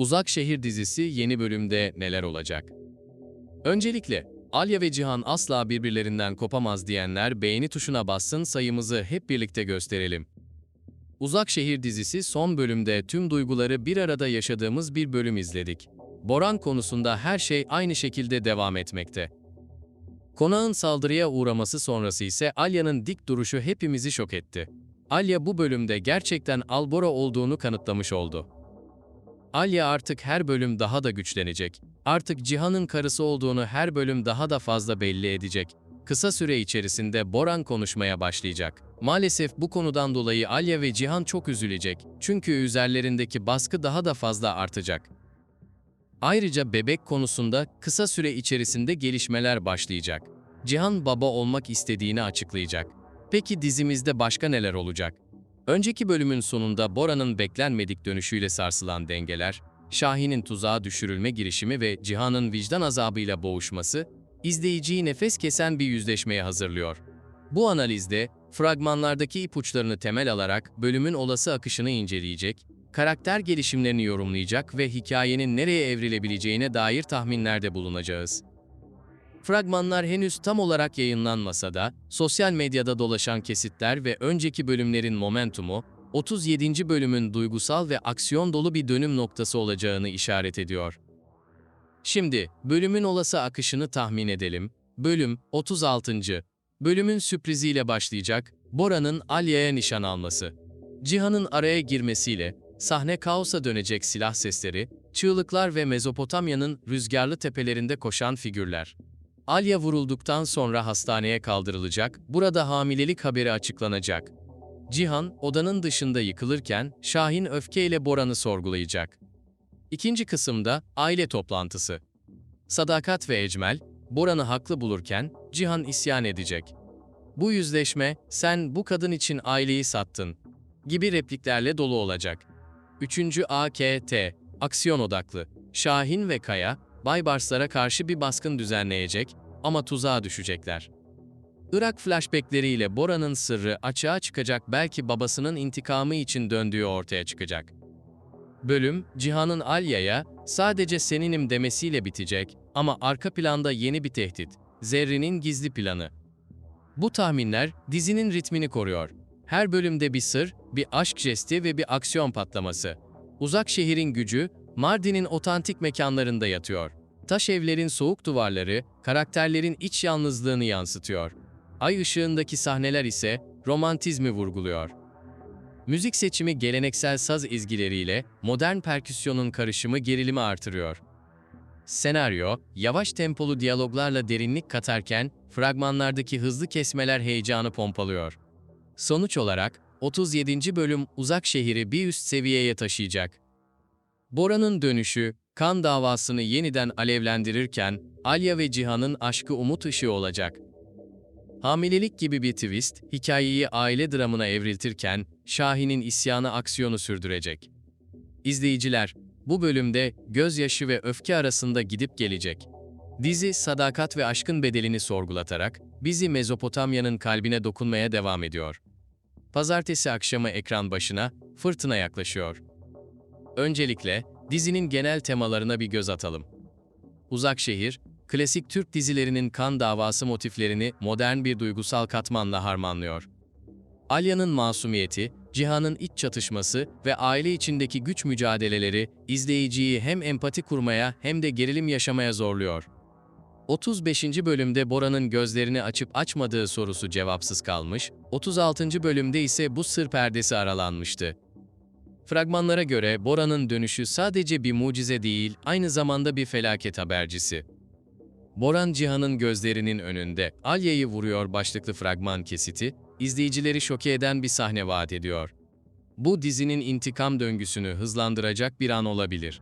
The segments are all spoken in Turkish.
Uzak Şehir dizisi yeni bölümde neler olacak? Öncelikle, Alya ve Cihan asla birbirlerinden kopamaz diyenler beğeni tuşuna bassın sayımızı hep birlikte gösterelim. Uzak Şehir dizisi son bölümde tüm duyguları bir arada yaşadığımız bir bölüm izledik. Boran konusunda her şey aynı şekilde devam etmekte. Konağın saldırıya uğraması sonrası ise Alya'nın dik duruşu hepimizi şok etti. Alya bu bölümde gerçekten Albora olduğunu kanıtlamış oldu. Alya artık her bölüm daha da güçlenecek. Artık Cihan'ın karısı olduğunu her bölüm daha da fazla belli edecek. Kısa süre içerisinde Boran konuşmaya başlayacak. Maalesef bu konudan dolayı Alya ve Cihan çok üzülecek. Çünkü üzerlerindeki baskı daha da fazla artacak. Ayrıca bebek konusunda kısa süre içerisinde gelişmeler başlayacak. Cihan baba olmak istediğini açıklayacak. Peki dizimizde başka neler olacak? Önceki bölümün sonunda Bora'nın beklenmedik dönüşüyle sarsılan dengeler, Şahin'in tuzağa düşürülme girişimi ve Cihan'ın vicdan azabıyla boğuşması, izleyiciyi nefes kesen bir yüzleşmeye hazırlıyor. Bu analizde, fragmanlardaki ipuçlarını temel alarak bölümün olası akışını inceleyecek, karakter gelişimlerini yorumlayacak ve hikayenin nereye evrilebileceğine dair tahminlerde bulunacağız. Fragmanlar henüz tam olarak yayınlanmasa da, sosyal medyada dolaşan kesitler ve önceki bölümlerin momentumu, 37. bölümün duygusal ve aksiyon dolu bir dönüm noktası olacağını işaret ediyor. Şimdi, bölümün olası akışını tahmin edelim. Bölüm 36. Bölümün sürpriziyle başlayacak, Bora'nın Alya'ya nişan alması. Cihan'ın araya girmesiyle, sahne kaosa dönecek silah sesleri, çığlıklar ve Mezopotamya'nın rüzgarlı tepelerinde koşan figürler. Alya vurulduktan sonra hastaneye kaldırılacak, burada hamilelik haberi açıklanacak. Cihan, odanın dışında yıkılırken, Şahin öfkeyle Boran'ı sorgulayacak. İkinci kısımda, aile toplantısı. Sadakat ve Ecmel, Boran'ı haklı bulurken, Cihan isyan edecek. Bu yüzleşme, sen bu kadın için aileyi sattın, gibi repliklerle dolu olacak. Üçüncü AKT, aksiyon odaklı. Şahin ve Kaya, Baybarslara karşı bir baskın düzenleyecek ama tuzağa düşecekler. Irak flashbackleriyle Bora'nın sırrı açığa çıkacak belki babasının intikamı için döndüğü ortaya çıkacak. Bölüm, Cihan'ın Alya'ya sadece seninim demesiyle bitecek ama arka planda yeni bir tehdit, Zerrin'in gizli planı. Bu tahminler dizinin ritmini koruyor. Her bölümde bir sır, bir aşk jesti ve bir aksiyon patlaması. Uzak şehrin gücü, Mardin'in otantik mekanlarında yatıyor. Taş evlerin soğuk duvarları, karakterlerin iç yalnızlığını yansıtıyor. Ay ışığındaki sahneler ise romantizmi vurguluyor. Müzik seçimi geleneksel saz ezgileriyle modern perküsyonun karışımı gerilimi artırıyor. Senaryo, yavaş tempolu diyaloglarla derinlik katarken, fragmanlardaki hızlı kesmeler heyecanı pompalıyor. Sonuç olarak, 37. bölüm uzak şehri bir üst seviyeye taşıyacak. Bora'nın dönüşü, kan davasını yeniden alevlendirirken, Alya ve Cihan'ın aşkı umut ışığı olacak. Hamilelik gibi bir twist, hikayeyi aile dramına evriltirken, Şahin'in isyanı aksiyonu sürdürecek. İzleyiciler, bu bölümde gözyaşı ve öfke arasında gidip gelecek. Dizi, sadakat ve aşkın bedelini sorgulatarak, bizi Mezopotamya'nın kalbine dokunmaya devam ediyor. Pazartesi akşamı ekran başına, fırtına yaklaşıyor. Öncelikle, dizinin genel temalarına bir göz atalım. Uzak Şehir, klasik Türk dizilerinin kan davası motiflerini modern bir duygusal katmanla harmanlıyor. Alya'nın masumiyeti, Cihan'ın iç çatışması ve aile içindeki güç mücadeleleri izleyiciyi hem empati kurmaya hem de gerilim yaşamaya zorluyor. 35. bölümde Bora'nın gözlerini açıp açmadığı sorusu cevapsız kalmış, 36. bölümde ise bu sır perdesi aralanmıştı. Fragmanlara göre Bora'nın dönüşü sadece bir mucize değil, aynı zamanda bir felaket habercisi. Boran Cihan'ın gözlerinin önünde Alya'yı vuruyor başlıklı fragman kesiti, izleyicileri şoke eden bir sahne vaat ediyor. Bu dizinin intikam döngüsünü hızlandıracak bir an olabilir.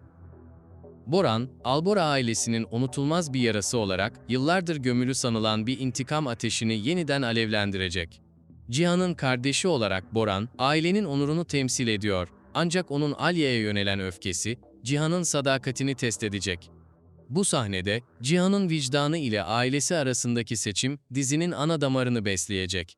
Boran, Albora ailesinin unutulmaz bir yarası olarak yıllardır gömülü sanılan bir intikam ateşini yeniden alevlendirecek. Cihan'ın kardeşi olarak Boran, ailenin onurunu temsil ediyor ancak onun Alya'ya yönelen öfkesi, Cihan'ın sadakatini test edecek. Bu sahnede, Cihan'ın vicdanı ile ailesi arasındaki seçim, dizinin ana damarını besleyecek.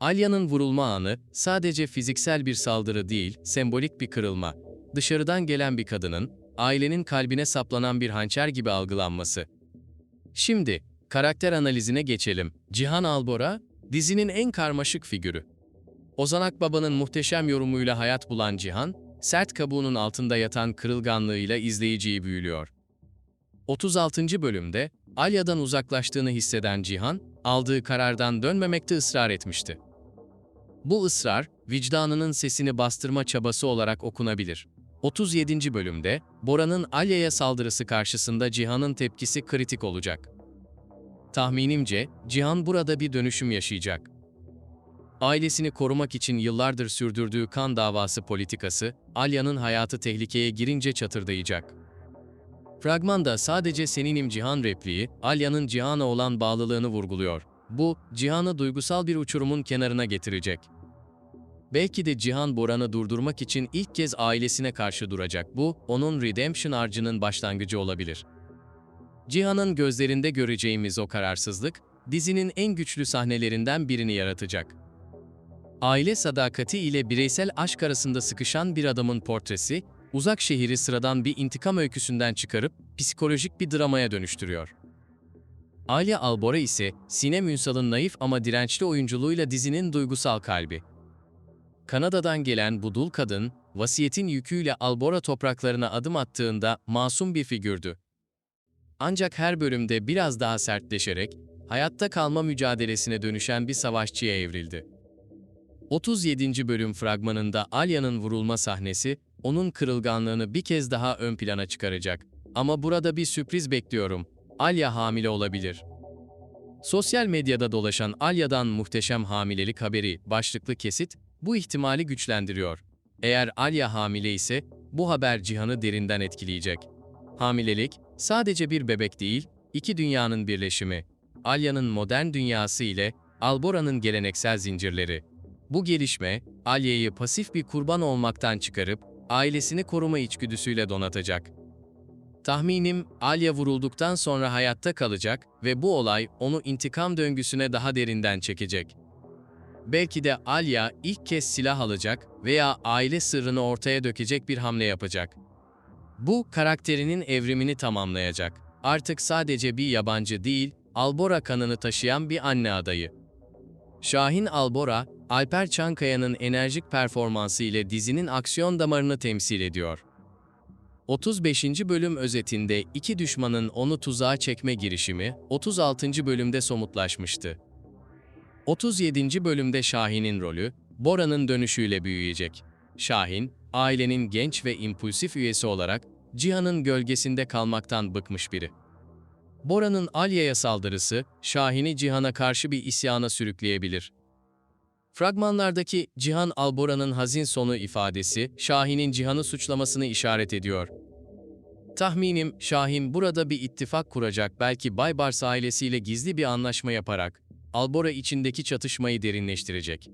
Alya'nın vurulma anı, sadece fiziksel bir saldırı değil, sembolik bir kırılma. Dışarıdan gelen bir kadının, ailenin kalbine saplanan bir hançer gibi algılanması. Şimdi, karakter analizine geçelim. Cihan Albora, dizinin en karmaşık figürü. Ozan Akbaba'nın muhteşem yorumuyla hayat bulan Cihan, sert kabuğunun altında yatan kırılganlığıyla izleyiciyi büyülüyor. 36. bölümde Alya'dan uzaklaştığını hisseden Cihan, aldığı karardan dönmemekte ısrar etmişti. Bu ısrar, vicdanının sesini bastırma çabası olarak okunabilir. 37. bölümde, Bora'nın Alya'ya saldırısı karşısında Cihan'ın tepkisi kritik olacak. Tahminimce, Cihan burada bir dönüşüm yaşayacak. Ailesini korumak için yıllardır sürdürdüğü kan davası politikası, Alya'nın hayatı tehlikeye girince çatırdayacak. Fragmanda sadece seninim Cihan repliği, Alya'nın Cihan'a olan bağlılığını vurguluyor. Bu, Cihan'ı duygusal bir uçurumun kenarına getirecek. Belki de Cihan Boran'ı durdurmak için ilk kez ailesine karşı duracak. Bu, onun redemption arcının başlangıcı olabilir. Cihan'ın gözlerinde göreceğimiz o kararsızlık, dizinin en güçlü sahnelerinden birini yaratacak. Aile sadakati ile bireysel aşk arasında sıkışan bir adamın portresi, uzak şehri sıradan bir intikam öyküsünden çıkarıp psikolojik bir dramaya dönüştürüyor. Alia Albora ise Sinem Ünsal'ın naif ama dirençli oyunculuğuyla dizinin duygusal kalbi. Kanada'dan gelen bu dul kadın, vasiyetin yüküyle Albora topraklarına adım attığında masum bir figürdü. Ancak her bölümde biraz daha sertleşerek, hayatta kalma mücadelesine dönüşen bir savaşçıya evrildi. 37. bölüm fragmanında Alya'nın vurulma sahnesi, onun kırılganlığını bir kez daha ön plana çıkaracak. Ama burada bir sürpriz bekliyorum. Alya hamile olabilir. Sosyal medyada dolaşan Alya'dan muhteşem hamilelik haberi başlıklı kesit bu ihtimali güçlendiriyor. Eğer Alya hamile ise bu haber Cihan'ı derinden etkileyecek. Hamilelik sadece bir bebek değil, iki dünyanın birleşimi. Alya'nın modern dünyası ile Albora'nın geleneksel zincirleri. Bu gelişme, Alya'yı pasif bir kurban olmaktan çıkarıp ailesini koruma içgüdüsüyle donatacak. Tahminim Alya vurulduktan sonra hayatta kalacak ve bu olay onu intikam döngüsüne daha derinden çekecek. Belki de Alya ilk kez silah alacak veya aile sırrını ortaya dökecek bir hamle yapacak. Bu karakterinin evrimini tamamlayacak. Artık sadece bir yabancı değil, Albora kanını taşıyan bir anne adayı. Şahin Albora, Alper Çankaya'nın enerjik performansı ile dizinin aksiyon damarını temsil ediyor. 35. bölüm özetinde iki düşmanın onu tuzağa çekme girişimi 36. bölümde somutlaşmıştı. 37. bölümde Şahin'in rolü, Bora'nın dönüşüyle büyüyecek. Şahin, ailenin genç ve impulsif üyesi olarak Cihan'ın gölgesinde kalmaktan bıkmış biri. Bora'nın Alya'ya saldırısı, Şahin'i Cihan'a karşı bir isyana sürükleyebilir. Fragmanlardaki Cihan Albora'nın hazin sonu ifadesi, Şahin'in Cihan'ı suçlamasını işaret ediyor. Tahminim Şahin burada bir ittifak kuracak belki Baybars ailesiyle gizli bir anlaşma yaparak Albora içindeki çatışmayı derinleştirecek.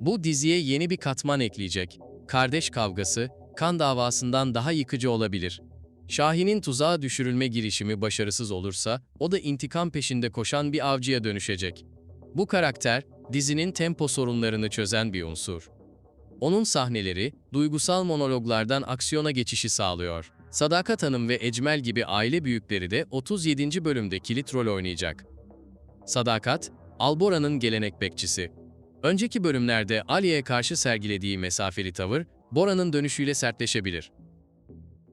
Bu diziye yeni bir katman ekleyecek. Kardeş kavgası, kan davasından daha yıkıcı olabilir. Şahin'in tuzağa düşürülme girişimi başarısız olursa, o da intikam peşinde koşan bir avcıya dönüşecek. Bu karakter, dizinin tempo sorunlarını çözen bir unsur. Onun sahneleri, duygusal monologlardan aksiyona geçişi sağlıyor. Sadakat Hanım ve Ecmel gibi aile büyükleri de 37. bölümde kilit rol oynayacak. Sadakat, Albora'nın gelenek bekçisi. Önceki bölümlerde Ali'ye karşı sergilediği mesafeli tavır, Bora'nın dönüşüyle sertleşebilir.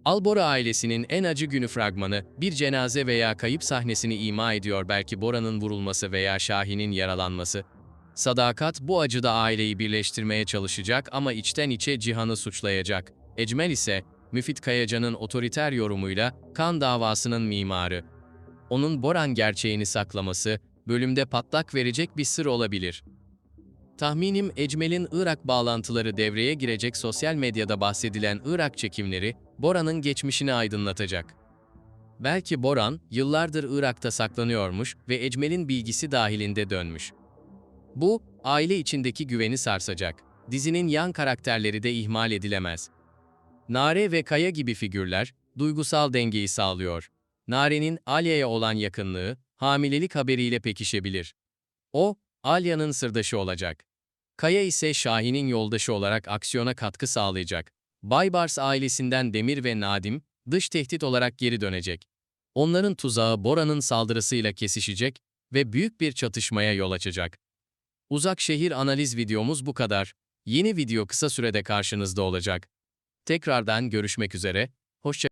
Albora ailesinin en acı günü fragmanı, bir cenaze veya kayıp sahnesini ima ediyor belki Bora'nın vurulması veya Şahin'in yaralanması. Sadakat bu acıda aileyi birleştirmeye çalışacak ama içten içe Cihan'ı suçlayacak. Ecmel ise, Müfit Kayacan'ın otoriter yorumuyla kan davasının mimarı. Onun Boran gerçeğini saklaması, bölümde patlak verecek bir sır olabilir. Tahminim Ecmel'in Irak bağlantıları devreye girecek sosyal medyada bahsedilen Irak çekimleri, Boran'ın geçmişini aydınlatacak. Belki Boran, yıllardır Irak'ta saklanıyormuş ve Ecmel'in bilgisi dahilinde dönmüş. Bu, aile içindeki güveni sarsacak. Dizinin yan karakterleri de ihmal edilemez. Nare ve Kaya gibi figürler, duygusal dengeyi sağlıyor. Nare'nin Alya'ya olan yakınlığı, hamilelik haberiyle pekişebilir. O, Alya'nın sırdaşı olacak. Kaya ise Şahin'in yoldaşı olarak aksiyona katkı sağlayacak. Baybars ailesinden Demir ve Nadim, dış tehdit olarak geri dönecek. Onların tuzağı Bora'nın saldırısıyla kesişecek ve büyük bir çatışmaya yol açacak. Uzak şehir analiz videomuz bu kadar. Yeni video kısa sürede karşınızda olacak. Tekrardan görüşmek üzere, hoşça